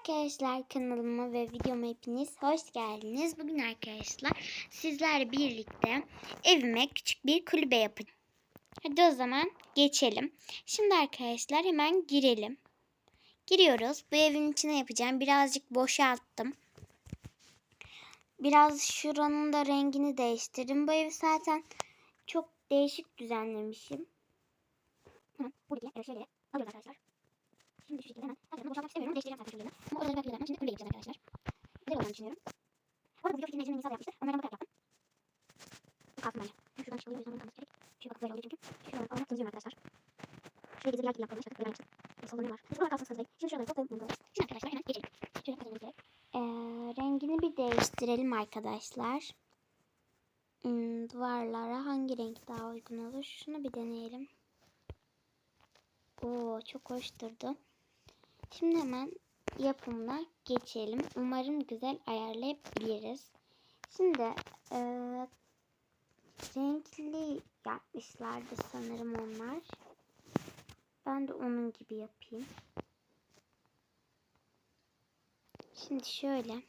arkadaşlar kanalıma ve videoma hepiniz hoş geldiniz. Bugün arkadaşlar sizlerle birlikte evime küçük bir kulübe yapacağım. Hadi o zaman geçelim. Şimdi arkadaşlar hemen girelim. Giriyoruz. Bu evin içine yapacağım. Birazcık boşalttım. Biraz şuranın da rengini değiştirdim. Bu evi zaten çok değişik düzenlemişim. Hemen buraya evet, şöyle alıyoruz arkadaşlar. Şimdi şu şekilde hemen tarafını boşaltmak istemiyorum. Değiştireceğim zaten şöyle. Ama odaları belki Şimdi kulübe yapacağız arkadaşlar. Güzel olacağını düşünüyorum. Bu arada bu video fikrini Ece'nin Nisa. Onlardan bakarak yaptım. Bu kalsın bence. Hem şuradan çıkılıyor. O yüzden bunu kalması gerek. Şuraya bakıp böyle oluyor çünkü. Şuradan almak kızıyorum arkadaşlar. Şuraya gizli yer gibi yapalım. İşte böyle yapacağız. Bir sallanıyor var. Neyse buralar kalsın sızlayın. Şimdi şuraları toplayalım. Bunu Şimdi arkadaşlar hemen geçelim. Şöyle yapacağız. Ee, rengini bir değiştirelim arkadaşlar. Hmm, duvarlara hangi renk daha uygun olur? Şunu bir deneyelim. Oo çok hoş durdu. Şimdi hemen yapımına geçelim. Umarım güzel ayarlayabiliriz. Şimdi e, renkli yapmışlardı sanırım onlar. Ben de onun gibi yapayım. Şimdi şöyle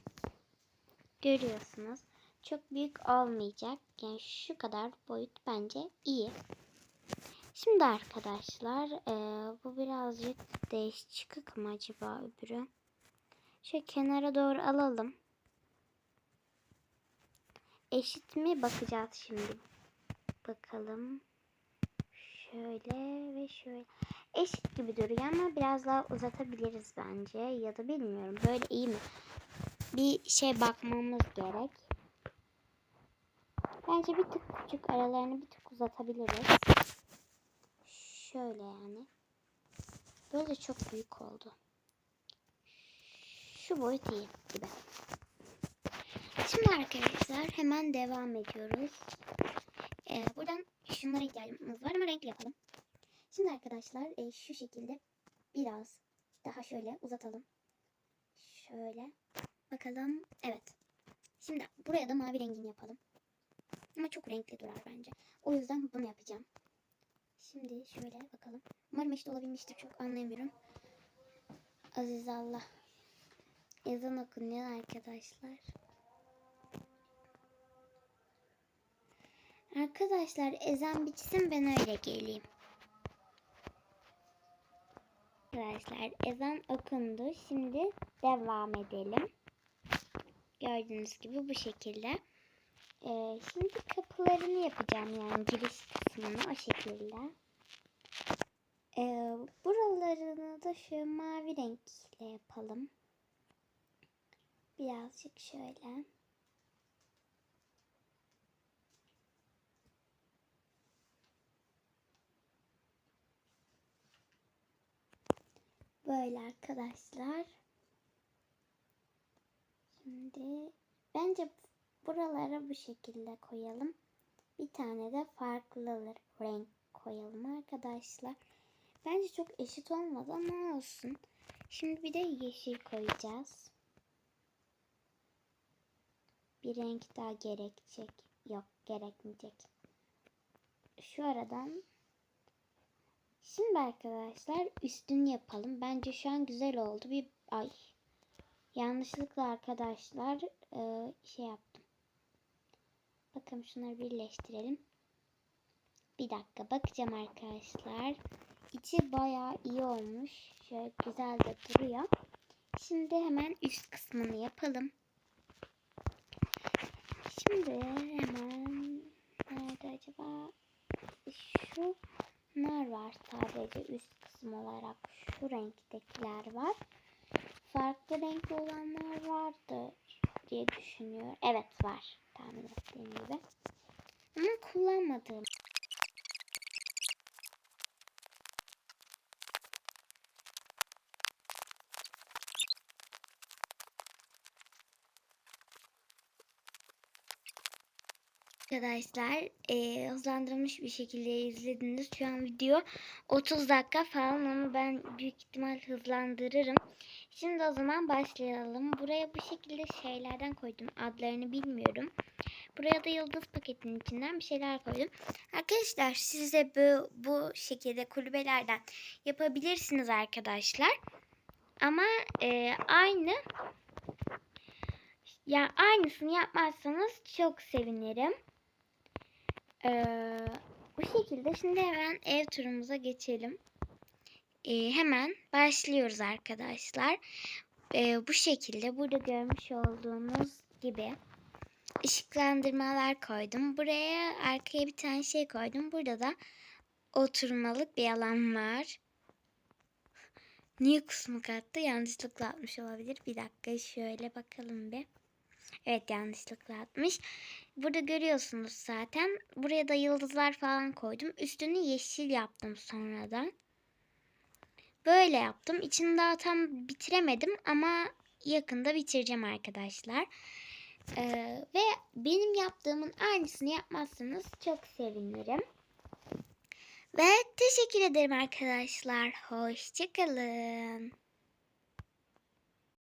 görüyorsunuz. Çok büyük olmayacak. Yani şu kadar boyut bence iyi. Şimdi arkadaşlar e, bu birazcık değiş çıkık mı acaba öbürü? Şöyle kenara doğru alalım. Eşit mi bakacağız şimdi. Bakalım. Şöyle ve şöyle. Eşit gibi duruyor ama biraz daha uzatabiliriz bence. Ya da bilmiyorum. Böyle iyi mi? Bir şey bakmamız gerek. Bence bir tık küçük aralarını bir tık uzatabiliriz. Şöyle yani. Böyle çok büyük oldu. Şu boyut iyi gibi. Şimdi arkadaşlar hemen devam ediyoruz. Ee, buradan şunlara ihtiyacımız var ama renkli yapalım. Şimdi arkadaşlar e, şu şekilde biraz daha şöyle uzatalım. Şöyle. Bakalım. Evet. Şimdi buraya da mavi rengini yapalım. Ama çok renkli durar bence. O yüzden bunu yapacağım. Şimdi şöyle bakalım. Umarım eşit olabilmiştir. Çok anlayamıyorum. Aziz Allah. Ezan okunuyor arkadaşlar. Arkadaşlar ezan bitsin ben öyle geleyim. Arkadaşlar ezan okundu. Şimdi devam edelim. Gördüğünüz gibi bu şekilde. Ee, şimdi kapılarını yapacağım yani giriş kısmını o şekilde. Ee, buralarını da şu mavi renkle yapalım. Birazcık şöyle. Böyle arkadaşlar. Şimdi bence buralara bu şekilde koyalım. Bir tane de farklı renk koyalım arkadaşlar. Bence çok eşit olmadı ama olsun. Şimdi bir de yeşil koyacağız. Bir renk daha gerekecek. Yok gerekmeyecek. Şu aradan Şimdi arkadaşlar üstünü yapalım. Bence şu an güzel oldu. Bir ay yanlışlıkla arkadaşlar e, şey yaptım. Bakın şunları birleştirelim. Bir dakika bakacağım arkadaşlar. İçi bayağı iyi olmuş. Şöyle güzel de duruyor. Şimdi hemen üst kısmını yapalım. Şimdi hemen nerede acaba? Şu Bunlar var sadece üst kısım olarak şu renktekiler var. Farklı renkli olanlar vardı diye düşünüyorum. Evet var tahmin ettiğim gibi. Ama kullanmadığım. Arkadaşlar e, hızlandırılmış bir şekilde izlediniz. Şu an video 30 dakika falan onu ben büyük ihtimal hızlandırırım. Şimdi o zaman başlayalım. Buraya bu şekilde şeylerden koydum. Adlarını bilmiyorum. Buraya da yıldız paketinin içinden bir şeyler koydum. Arkadaşlar size bu, bu şekilde kulübelerden yapabilirsiniz arkadaşlar. Ama e, aynı ya aynısını yapmazsanız çok sevinirim. Ee, bu şekilde şimdi hemen ev turumuza geçelim. Ee, hemen başlıyoruz arkadaşlar. Ee, bu şekilde burada görmüş olduğunuz gibi ışıklandırmalar koydum. Buraya arkaya bir tane şey koydum. Burada da oturmalık bir alan var. Niye kusmuk attı? Yanlışlıkla atmış olabilir. Bir dakika şöyle bakalım bir. Evet yanlışlıkla atmış. Burada görüyorsunuz zaten. Buraya da yıldızlar falan koydum. Üstünü yeşil yaptım sonradan. Böyle yaptım. İçini daha tam bitiremedim ama yakında bitireceğim arkadaşlar. Ee, ve benim yaptığımın aynısını yapmazsanız çok sevinirim. Ve teşekkür ederim arkadaşlar. Hoşçakalın.